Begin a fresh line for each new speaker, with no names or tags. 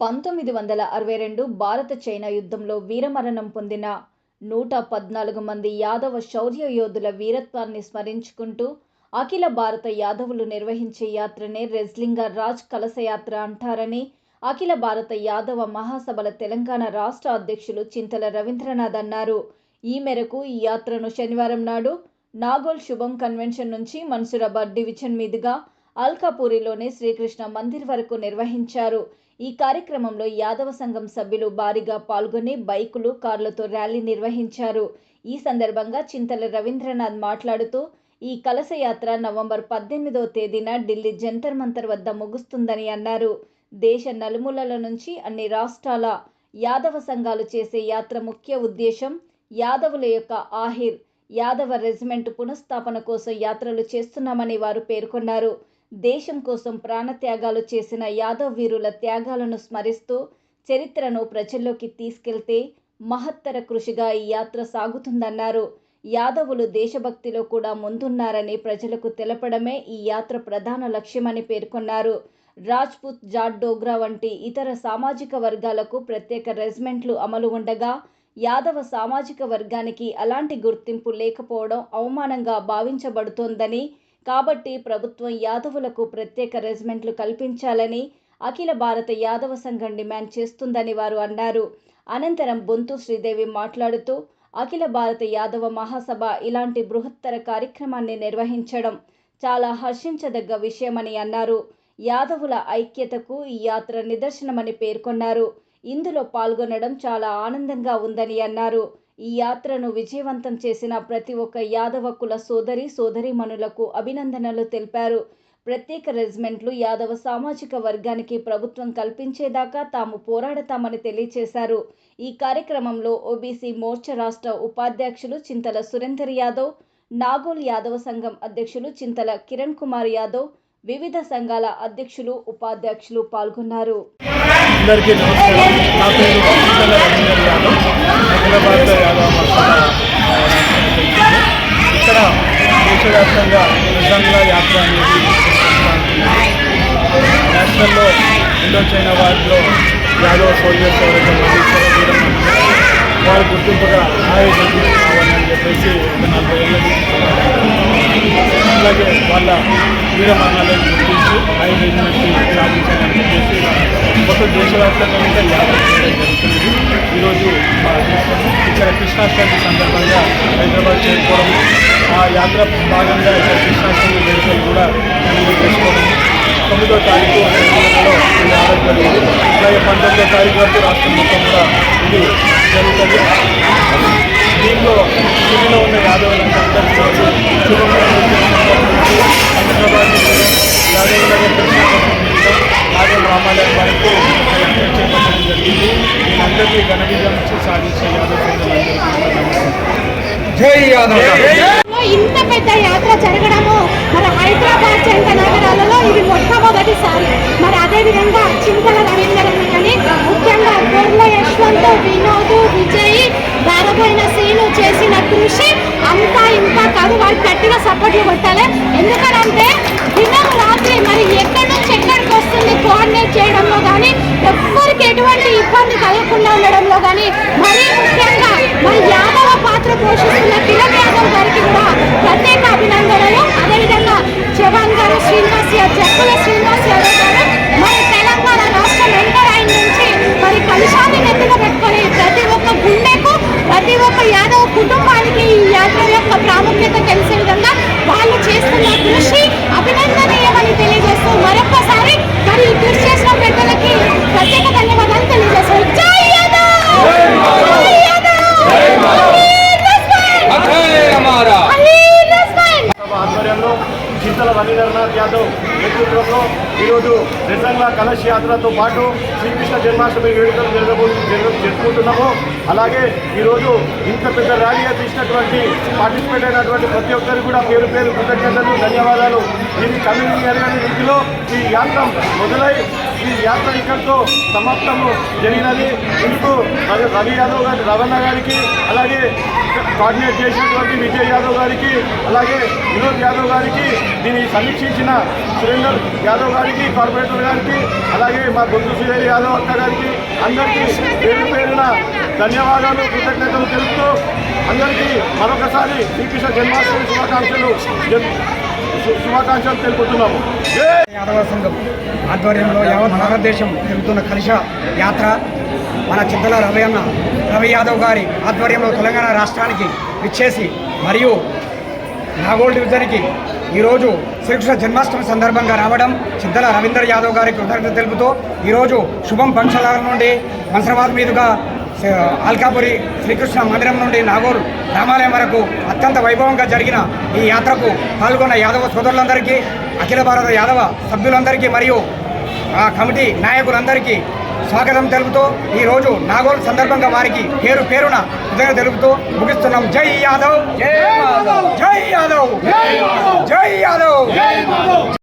పంతొమ్మిది వందల అరవై రెండు భారత చైనా యుద్ధంలో వీరమరణం పొందిన నూట పద్నాలుగు మంది యాదవ శౌర్య యోధుల వీరత్వాన్ని స్మరించుకుంటూ అఖిల భారత యాదవులు నిర్వహించే యాత్రనే రెజ్లింగ రాజ్ కలస యాత్ర అంటారని అఖిల భారత యాదవ మహాసభల తెలంగాణ రాష్ట్ర అధ్యక్షులు చింతల రవీంద్రనాథ్ అన్నారు. ఈ మేరకు ఈ యాత్రను శనివారం నాడు నాగోల్ శుభం కన్వెన్షన్ నుంచి మన్సురాబాద్ డివిజన్ మీదుగా అల్కాపూరిలోని శ్రీకృష్ణ మందిర్ వరకు నిర్వహించారు. ఈ కార్యక్రమంలో యాదవ సంఘం సభ్యులు భారీగా పాల్గొని బైకులు కార్లతో ర్యాలీ నిర్వహించారు. ఈ సందర్భంగా చింతల రవీంద్రనాథ్ మాట్లాడుతూ ఈ కలశయాత్ర నవంబర్ పద్దెనిమిదవ తేదీన ఢిల్లీ జంతర్ మంతర్ వద్ద ముగుస్తుందని అన్నారు. దేశ నలుమూలల నుంచి అన్ని రాష్ట్రాల యాదవ సంఘాలు చేసే యాత్ర ముఖ్య ఉద్దేశం యాదవుల యొక్క ఆహిర్ యాదవ రెజిమెంట్ పునఃస్థాపన కోసం యాత్రలు చేస్తున్నామని వారు పేర్కొన్నారు. దేశం కోసం ప్రాణత్యాగాలు చేసిన యాదవ్ వీరుల త్యాగాలను స్మరిస్తూ చరిత్రను ప్రజల్లోకి తీసుకెళ్తే మహత్తర కృషిగా ఈ యాత్ర సాగుతుందన్నారు. యాదవులు దేశభక్తిలో కూడా ముందున్నారని ప్రజలకు తెలపడమే ఈ యాత్ర ప్రధాన లక్ష్యమని పేర్కొన్నారు. రాజ్పుత్ జాట్ డోగ్రా వంటి ఇతర సామాజిక వర్గాలకు ప్రత్యేక రెజిమెంట్లు అమలు ఉండగా యాదవ సామాజిక వర్గానికి అలాంటి గుర్తింపు లేకపోవడం అవమానంగా భావించబడుతోందని కాబట్టి ప్రభుత్వం యాదవులకు ప్రత్యేక రెజిమెంట్లు కల్పించాలని అఖిల భారత యాదవ సంఘం డిమాండ్ చేస్తుందని వారు అన్నారు. అనంతరం బొంతు శ్రీదేవి మాట్లాడుతూ అఖిల భారత యాదవ మహాసభ ఇలాంటి బృహత్తర కార్యక్రమాన్ని నిర్వహించడం చాలా హర్షించదగ్గ విషయమని అన్నారు. యాదవుల ఐక్యతకు ఈ యాత్ర నిదర్శనమని పేర్కొన్నారు. ఇందులో పాల్గొనడం చాలా ఆనందంగా ఉందని అన్నారు. ఈ యాత్రను విజయవంతం చేసిన ప్రతి ఒక్క యాదవ కుల సోదరి సోదరిమణులకు అభినందనలు తెలిపారు. ప్రత్యేక రెజిమెంట్లు యాదవ సామాజిక వర్గానికి ప్రభుత్వం కల్పించేదాకా తాము పోరాడతామని తెలియజేశారు ఈ కార్యక్రమంలో ఓబీసీ మోర్చా రాష్ట్ర ఉపాధ్యక్షులు చింతల సురేందర్ యాదవ్ నాగోల్ యాదవ సంఘం అధ్యక్షులు చింతల కిరణ్ కుమార్ యాదవ్ వివిధ సంఘాల అధ్యక్షులు ఉపాధ్యక్షులు పాల్గొన్నారు.
అందరికీ నమస్కారం. నా పేరు చింతల రవీందర్ యాదవ్. అఖిల భారత యాదవ ఇక్కడ దేశవ్యాప్తంగా నిజంగా యాత్ర అనేది నేషనల్లో ఇండో చైనా వారిలో యాదవ సోల్జర్స్ ఎవరైతే వారి గుర్తింపుగా ఆయోజన కావాలని చెప్పేసి ఒక నలభై ఏళ్ళ అలాగే వాళ్ళ వీరమరణాలను గుర్తించి ఐదు రెజిమెంట్కి సాధించాలని చెప్పేసి మొత్తం దేశవ్యాప్తంగా కూడా యాత్ర ఈరోజు ఇక్కడ కృష్ణాష్టమి సందర్భంగా హైదరాబాద్ చేరుకోవడం ఆ యాత్ర భాగంగా ఇక్కడ కృష్ణాష్టమి వేడుకలు కూడా చేసుకోవడం తొమ్మిదో తారీఖు తెలంగాణలో ఇది ఆడడం అలాగే పంతొమ్మిదో తారీఖు వరకు రాష్ట్రం మొత్తం కూడా ఇది జరుగుతుంది. దీనిలో ఢిల్లీలో ఉన్న యాదవులంతా
జై
యాదవ్లో ఇంత పెద్ద యాత్ర జరగడము. మరి హైదరాబాద్ చెంత నగరాలలో ఇది మొట్టమొదటిసారి. మరి అదేవిధంగా చింతల రవీంద్రన్ కానీ ముఖ్యంగా గొర్రెల యశ్వంత్ వినోద్ విజయ్ దారపోయిన సీను చేసిన కృషి అంతా ఇంత కాదు. వారికి గట్టిగా సపోర్ట్లు కొట్టాలి ప్రాముఖ్యత తెలిసే విధంగా వాళ్ళు చేస్తున్న కృషి అభినందనీయమని తెలియజేస్తూ మరొక్కసారి మరి కృషి చేసిన పెద్దలకి ప్రత్యేక ధన్యవాదాలు తెలియజేస్తారు జై యాదవ్ జై యాదవ్ అమీర్ రెస్పెక్ట్
అజయ్ అమారా
అమీర్ రెస్పెక్ట్
సభ ఆధ్వర్యంలో చింతల రవీంద్రనాథ్ యాదవ్ నేతృత్వంలో ఈరోజు నిజంగా కలశ యాత్రతో పాటు శ్రీకృష్ణ జన్మాష్టమి వేడుకలు జరగబో జరుపుకుంటున్నాము. అలాగే ఈరోజు ఇంత పెద్ద ర్యాలీగా తీసినటువంటి పార్టిసిపేట్ అయినటువంటి ప్రతి ఒక్కరికి కూడా పేరు పేరు కృతజ్ఞతలు ధన్యవాదాలు. దీన్ని కమ్యూనిటీ ఎరగని రీతిలో ఈ యాత్ర మొదలై ఈ యాత్ర ఇక్కడితో సమాప్తము జరిగినది. ఇందుకు అది రవి యాదవ్ గారి రవణ గారికి అలాగే కోఆర్డినేట్ చేసినటువంటి విజయ్ యాదవ్ గారికి అలాగే వినోద్ యాదవ్ గారికి దీన్ని సమీక్షించిన సురేందర్ యాదవ్ గారికి
కార్పొరేటర్ గారికి అలాగే మా గొంతు శ్రీదేవి యాదవ్ అక్క గారికి అందరికీ పేరు పేరున ధన్యవాదాలు కృతజ్ఞతలు తెలుపుతూ అందరికీ మరొకసారి శ్రీకృష్ణ జన్మాష్టమి శుభాకాంక్షలు శుభాకాంక్షలు తెలుపుతున్నాము.
యాదవ సంఘం ఆధ్వర్యంలో యావత్ భారతదేశం జరుగుతున్న కలిష యాత్ర మన చింతల రవి అన్న రవి యాదవ్ గారి ఆధ్వర్యంలో తెలంగాణ రాష్ట్రానికి విచ్చేసి మరియు నాగోల్ డివిజన్కి ఈరోజు శ్రీకృష్ణ జన్మాష్టమి సందర్భంగా రావడం చింతల రవీందర్ యాదవ్ గారికి కృతజ్ఞత తెలుపుతూ ఈరోజు శుభం పంచలాల నుండి మన్సరాబాద్ మీదుగా అల్కాపురి శ్రీకృష్ణ మందిరం నుండి నాగూర్ రామాలయం వరకు అత్యంత వైభవంగా జరిగిన ఈ యాత్రకు పాల్గొన్న యాదవ సోదరులందరికీ అఖిల భారత యాదవ సభ్యులందరికీ మరియు ఆ కమిటీ నాయకులందరికీ స్వాగతం తెలుపుతూ ఈరోజు నాగోల్ సందర్భంగా వారికి పేరు పేరున ఉదయం తెలుపుతూ ముగిస్తున్నాం. జై యాదవ్! జై యాదవ్! జై యాదవ్! జై యాదవ్!